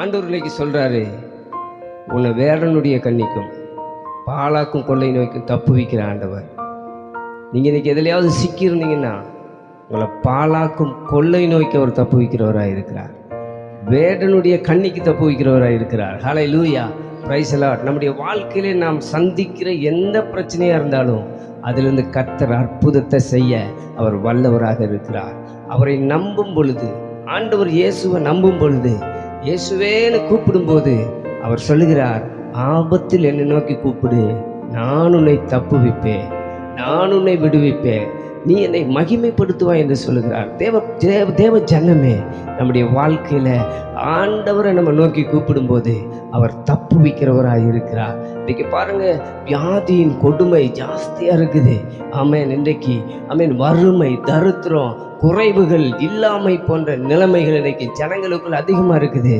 ஆண்டவர்களுக்கு சொல்கிறாரு சொல்றாரு உன்னை வேடனுடைய கண்ணிக்கும் பாலாக்கும் கொள்ளை நோய்க்கும் தப்பு வைக்கிற ஆண்டவர். நீங்கள் இன்றைக்கி எதுலையாவது சிக்கியிருந்தீங்கன்னா உங்களை பாலாக்கும் கொள்ளை நோய்க்கு அவர் தப்பு வைக்கிறவராக இருக்கிறார். வேடனுடைய கண்ணிக்கு தப்பு வைக்கிறவராக இருக்கிறார். ஹலை லூயா பிரைசலாட் நம்முடைய வாழ்க்கையிலே நாம் சந்திக்கிற எந்த பிரச்சனையாக இருந்தாலும் அதிலிருந்து கத்தர் அற்புதத்தை செய்ய அவர் வல்லவராக இருக்கிறார். அவரை நம்பும் பொழுது ஆண்டவர் இயேசுவை நம்பும் பொழுது இயேசுவேன்னு கூப்பிடும்போது அவர் சொல்லுகிறார் ஆபத்தில் என்னை நோக்கி கூப்பிடு. நான் உன்னை தப்புவிப்பேன். நான் உன்னை விடுவிப்பேன். நீ என்னை மகிமைப்படுத்துவாய் என்று சொல்லுகிறார். தேவ தேவ தேவ ஜனமே நம்முடைய வாழ்க்கையில் ஆண்டவரை நம்ம நோக்கி கூப்பிடும்போது அவர் தப்பு வைக்கிறவராக இருக்கிறார். இன்றைக்கி பாருங்க வியாதியின் கொடுமை ஜாஸ்தியாக இருக்குது. ஆமேன் இன்றைக்கு ஆமீன் வறுமை தருத்திரம் குறைவுகள் இல்லாமை போன்ற நிலைமைகள் இன்றைக்கி ஜனங்களுக்குள்ள அதிகமாக இருக்குது.